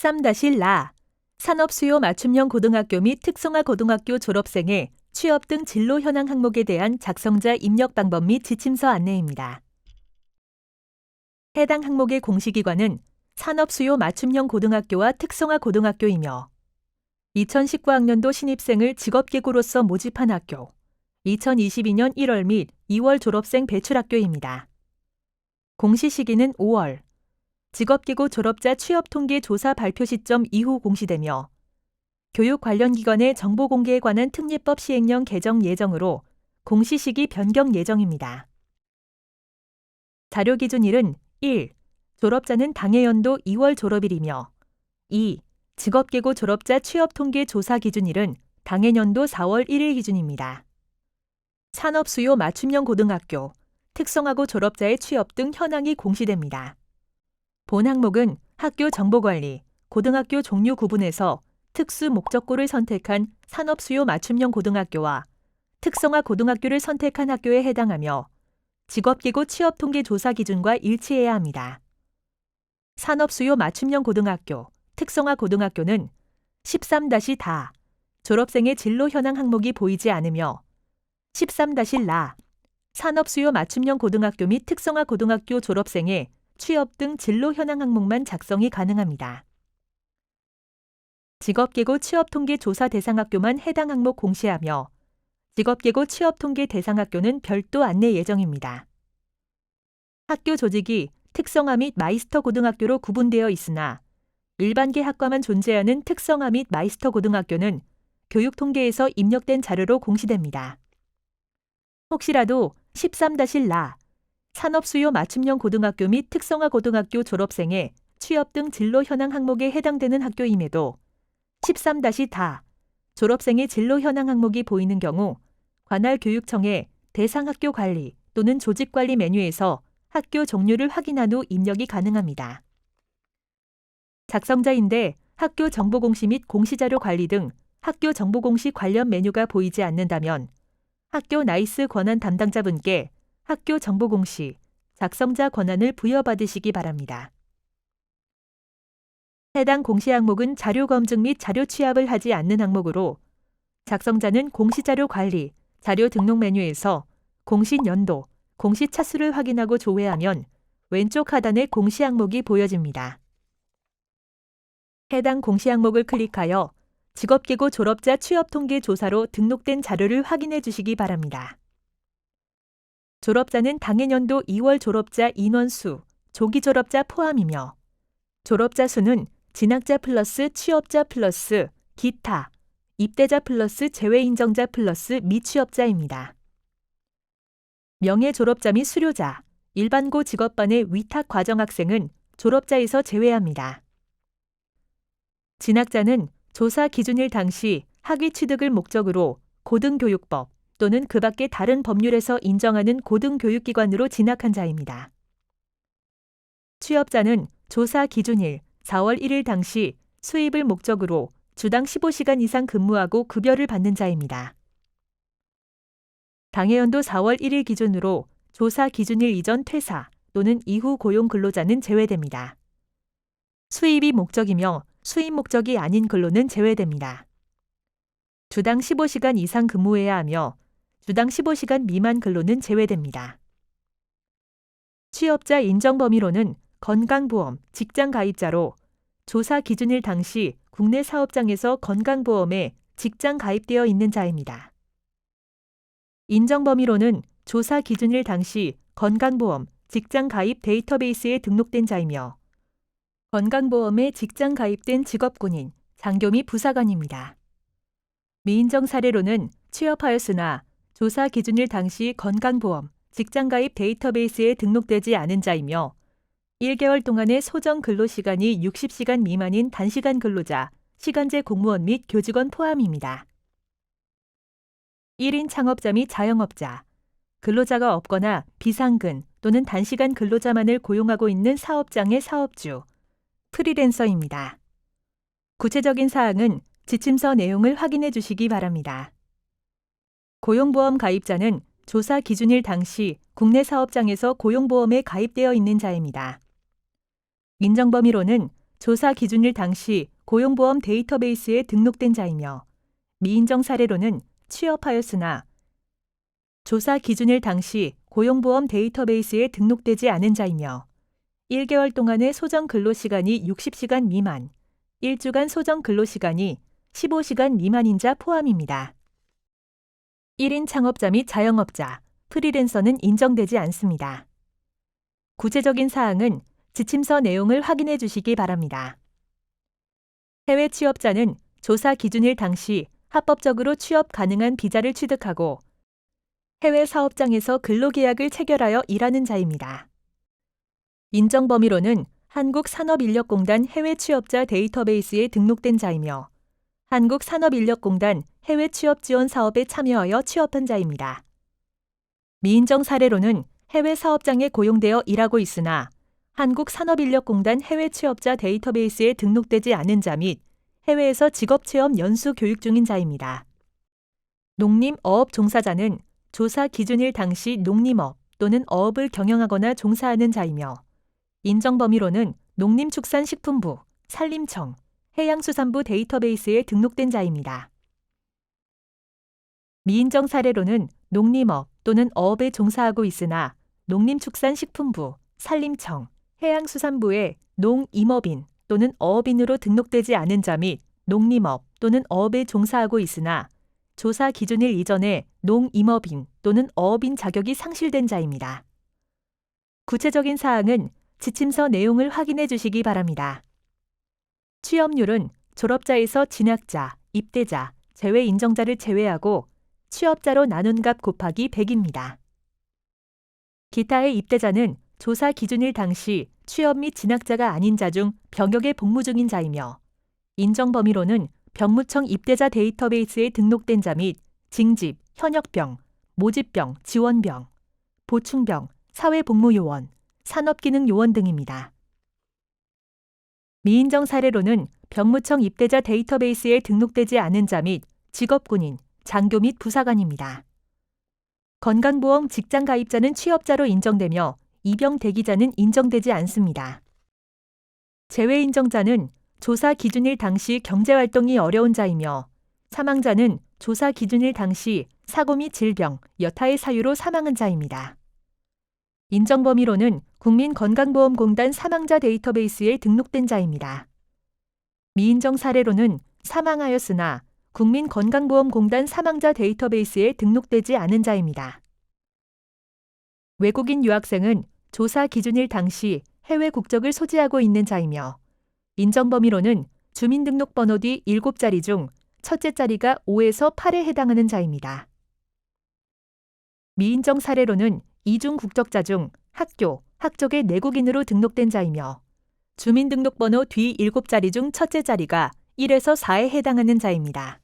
13-라 산업수요 맞춤형 고등학교 및 특성화 고등학교 졸업생의 취업 등 진로 현황 항목에 대한 작성자 입력 방법 및 지침서 안내입니다. 해당 항목의 공시기관은 산업수요 맞춤형 고등학교와 특성화 고등학교이며 2019학년도 신입생을 직업계고로서 모집한 학교, 2022년 1월 및 2월 졸업생 배출학교입니다. 공시 시기는 5월, 직업기고 졸업자 취업 통계 조사 발표 시점 이후 공시되며 교육 관련 기관의 정보 공개에 관한 특례법 시행령 개정 예정으로 공시 시기 변경 예정입니다. 자료 기준일은 1. 졸업자는 당해 연도 2월 졸업일이며 2. 직업계고 졸업자 취업 통계 조사 기준일은 당해 연도 4월 1일 기준입니다. 산업 수요 맞춤형 고등학교, 특성화고 졸업자의 취업 등 현황이 공시됩니다. 본 항목은 학교 정보관리, 고등학교 종류 구분에서 특수 목적고를 선택한 산업수요 맞춤형 고등학교와 특성화 고등학교를 선택한 학교에 해당하며 직업기고 취업통계 조사 기준과 일치해야 합니다. 산업수요 맞춤형 고등학교, 특성화 고등학교는 13-다 졸업생의 진로 현황 항목이 보이지 않으며 13-라 산업수요 맞춤형 고등학교 및 특성화 고등학교 졸업생의 취업 등 진로 현황 항목만 작성이 가능합니다. 직업계고 취업통계 조사 대상 학교만 해당 항목 공시하며 직업계고 취업통계 대상 학교는 별도 안내 예정입니다. 학교 조직이 특성화 및 마이스터 고등학교로 구분되어 있으나 일반계 학과만 존재하는 특성화 및 마이스터 고등학교는 교육통계에서 입력된 자료로 공시됩니다. 혹시라도 13-라 산업수요 맞춤형 고등학교 및 특성화 고등학교 졸업생의 취업 등 진로 현황 항목에 해당되는 학교임에도 13-다 졸업생의 진로 현황 항목이 보이는 경우 관할 교육청에 대상 학교 관리 또는 조직 관리 메뉴에서 학교 종류를 확인한 후 입력이 가능합니다. 작성자인데 학교 정보 공시 및 공시자료 관리 등 학교 정보 공시 관련 메뉴가 보이지 않는다면 학교 나이스 권한 담당자분께 학교 정보공시 작성자 권한을 부여받으시기 바랍니다. 해당 공시 항목은 자료 검증 및 자료 취합을 하지 않는 항목으로 작성자는 공시자료 관리, 자료 등록 메뉴에서 공시 연도, 공시 차수를 확인하고 조회하면 왼쪽 하단에 공시 항목이 보여집니다. 해당 공시 항목을 클릭하여 직업계고 졸업자 취업통계 조사로 등록된 자료를 확인해 주시기 바랍니다. 졸업자는 당해년도 2월 졸업자 인원수, 조기 졸업자 포함이며 졸업자 수는 진학자 플러스 취업자 플러스 기타, 입대자 플러스 재외인정자 플러스 미취업자입니다. 명예 졸업자 및 수료자, 일반고 직업반의 위탁 과정 학생은 졸업자에서 제외합니다. 진학자는 조사 기준일 당시 학위 취득을 목적으로 고등교육법 또는 그 밖의 다른 법률에서 인정하는 고등교육기관으로 진학한 자입니다. 취업자는 조사 기준일 4월 1일 당시 수입을 목적으로 주당 15시간 이상 근무하고 급여를 받는 자입니다. 당해연도 4월 1일 기준으로 조사 기준일 이전 퇴사 또는 이후 고용 근로자는 제외됩니다. 수입이 목적이며 수입 목적이 아닌 근로는 제외됩니다. 주당 15시간 이상 근무해야 하며 주당 15시간 미만 근로는 제외됩니다. 취업자 인정 범위로는 건강보험, 직장 가입자로 조사 기준일 당시 국내 사업장에서 건강보험에 직장 가입되어 있는 자입니다. 인정 범위로는 조사 기준일 당시 건강보험, 직장 가입 데이터베이스에 등록된 자이며 건강보험에 직장 가입된 직업군인, 장교 및 부사관입니다. 미인정 사례로는 취업하였으나 조사 기준일 당시 건강보험, 직장가입 데이터베이스에 등록되지 않은 자이며 1개월 동안의 소정 근로시간이 60시간 미만인 단시간 근로자, 시간제 공무원 및 교직원 포함입니다. 1인 창업자 및 자영업자, 근로자가 없거나 비상근 또는 단시간 근로자만을 고용하고 있는 사업장의 사업주, 프리랜서입니다. 구체적인 사항은 지침서 내용을 확인해 주시기 바랍니다. 고용보험 가입자는 조사 기준일 당시 국내 사업장에서 고용보험에 가입되어 있는 자입니다. 인정 범위로는 조사 기준일 당시 고용보험 데이터베이스에 등록된 자이며 미인정 사례로는 취업하였으나 조사 기준일 당시 고용보험 데이터베이스에 등록되지 않은 자이며 1개월 동안의 소정 근로시간이 60시간 미만, 1주간 소정 근로시간이 15시간 미만인 자 포함입니다. 1인 창업자 및 자영업자, 프리랜서는 인정되지 않습니다. 구체적인 사항은 지침서 내용을 확인해 주시기 바랍니다. 해외 취업자는 조사 기준일 당시 합법적으로 취업 가능한 비자를 취득하고 해외 사업장에서 근로계약을 체결하여 일하는 자입니다. 인정 범위로는 한국산업인력공단 해외 취업자 데이터베이스에 등록된 자이며 한국산업인력공단 해외 취업 지원 사업에 참여하여 취업한 자입니다. 미인정 사례로는 해외 사업장에 고용되어 일하고 있으나 한국산업인력공단 해외 취업자 데이터베이스에 등록되지 않은 자 및 해외에서 직업체험 연수 교육 중인 자입니다. 농림 어업 종사자는 조사 기준일 당시 농림업 또는 어업을 경영하거나 종사하는 자이며 인정 범위로는 농림축산식품부, 산림청, 해양수산부 데이터베이스에 등록된 자입니다. 미인정 사례로는 농림업 또는 어업에 종사하고 있으나 농림축산식품부, 산림청, 해양수산부에 농임업인 또는 어업인으로 등록되지 않은 자 및 농림업 또는 어업에 종사하고 있으나 조사 기준일 이전에 농임업인 또는 어업인 자격이 상실된 자입니다. 구체적인 사항은 지침서 내용을 확인해 주시기 바랍니다. 취업률은 졸업자에서 진학자, 입대자, 재외 인정자를 제외하고 취업자로 나눈 값 곱하기 100입니다. 기타의 입대자는 조사 기준일 당시 취업 및 진학자가 아닌 자 중 병역에 복무 중인 자이며 인정 범위로는 병무청 입대자 데이터베이스에 등록된 자 및 징집, 현역병, 모집병, 지원병, 보충병, 사회복무요원, 산업기능요원 등입니다. 미인정 사례로는 병무청 입대자 데이터베이스에 등록되지 않은 자 및 직업군인, 장교 및 부사관입니다. 건강보험 직장 가입자는 취업자로 인정되며 입영 대기자는 인정되지 않습니다. 재외 인정자는 조사 기준일 당시 경제활동이 어려운 자이며 사망자는 조사 기준일 당시 사고 및 질병, 여타의 사유로 사망한 자입니다. 인정 범위로는 국민건강보험공단 사망자 데이터베이스에 등록된 자입니다. 미인정 사례로는 사망하였으나 국민건강보험공단 사망자 데이터베이스에 등록되지 않은 자입니다. 외국인 유학생은 조사 기준일 당시 해외 국적을 소지하고 있는 자이며 인정 범위로는 주민등록번호 뒤 7자리 중 첫째 자리가 5에서 8에 해당하는 자입니다. 미인정 사례로는 이중 국적자 중 학교, 학적의 내국인으로 등록된 자이며 주민등록번호 뒤 7자리 중 첫째 자리가 1에서 4에 해당하는 자입니다.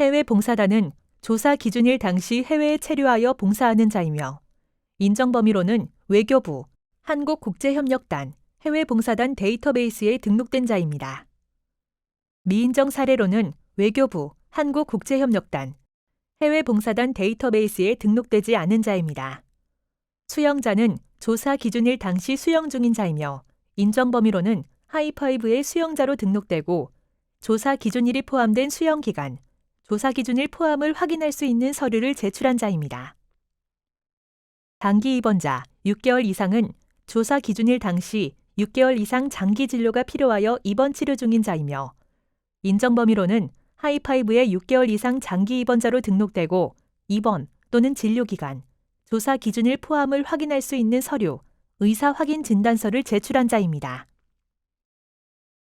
해외 봉사단은 조사 기준일 당시 해외에 체류하여 봉사하는 자이며 인정 범위로는 외교부, 한국국제협력단, 해외 봉사단 데이터베이스에 등록된 자입니다. 미인정 사례로는 외교부, 한국국제협력단, 해외 봉사단 데이터베이스에 등록되지 않은 자입니다. 수영자는 조사 기준일 당시 수영 중인 자이며 인정 범위로는 하이파이브의 수영자로 등록되고 조사 기준일이 포함된 수영 기간, 조사 기준일 포함을 확인할 수 있는 서류를 제출한 자입니다. 단기 입원자 6개월 이상은 조사 기준일 당시 6개월 이상 장기 진료가 필요하여 입원 치료 중인 자이며 인정 범위로는 하이파이브의 6개월 이상 장기 입원자로 등록되고 입원 또는 진료 기간, 조사 기준일 포함을 확인할 수 있는 서류, 의사 확인 진단서를 제출한 자입니다.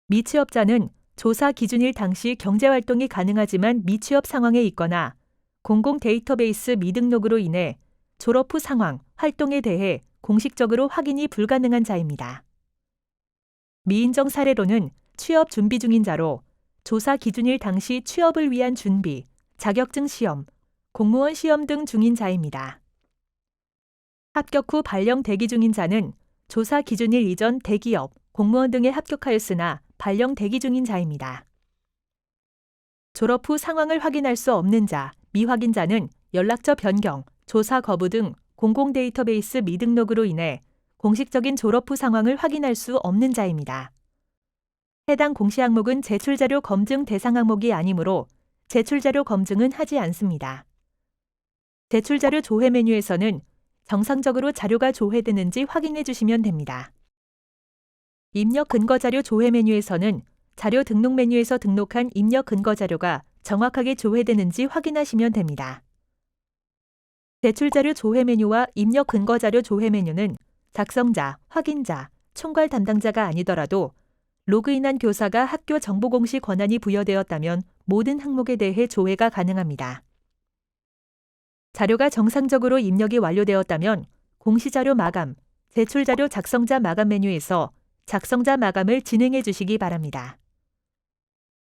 미취업자는 조사 기준일 당시 경제활동이 가능하지만 미취업 상황에 있거나 공공 데이터베이스 미등록으로 인해 졸업 후 상황, 활동에 대해 공식적으로 확인이 불가능한 자입니다. 미인정 사례로는 취업 준비 중인 자로 조사 기준일 당시 취업을 위한 준비, 자격증 시험, 공무원 시험 등 중인 자입니다. 합격 후 발령 대기 중인 자는 조사 기준일 이전 대기업, 공무원 등에 합격하였으나 발령 대기 중인 자입니다. 졸업 후 상황을 확인할 수 없는 자, 미확인자는 연락처 변경, 조사 거부 등 공공 데이터베이스 미등록으로 인해 공식적인 졸업 후 상황을 확인할 수 없는 자입니다. 해당 공시 항목은 제출자료 검증 대상 항목이 아니므로 제출자료 검증은 하지 않습니다. 제출자료 조회 메뉴에서는 정상적으로 자료가 조회되는지 확인해 주시면 됩니다. 입력 근거 자료 조회 메뉴에서는 자료 등록 메뉴에서 등록한 입력 근거 자료가 정확하게 조회되는지 확인하시면 됩니다. 제출자료 조회 메뉴와 입력 근거 자료 조회 메뉴는 작성자, 확인자, 총괄 담당자가 아니더라도 로그인한 교사가 학교 정보 공시 권한이 부여되었다면 모든 항목에 대해 조회가 가능합니다. 자료가 정상적으로 입력이 완료되었다면 공시자료 마감, 제출자료 작성자 마감 메뉴에서 작성자 마감을 진행해 주시기 바랍니다.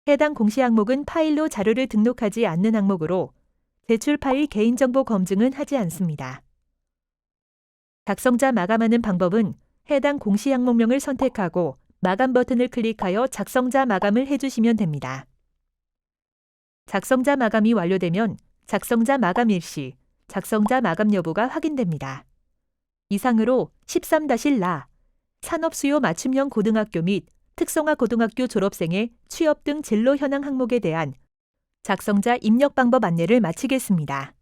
해당 공시 항목은 파일로 자료를 등록하지 않는 항목으로 제출 파일 개인정보 검증은 하지 않습니다. 작성자 마감하는 방법은 해당 공시 항목명을 선택하고 마감 버튼을 클릭하여 작성자 마감을 해주시면 됩니다. 작성자 마감이 완료되면 작성자 마감 일시, 작성자 마감 여부가 확인됩니다. 이상으로 13-라 산업수요 맞춤형 고등학교 및 특성화 고등학교 졸업생의 취업 등 진로 현황 항목에 대한 작성자 입력 방법 안내를 마치겠습니다.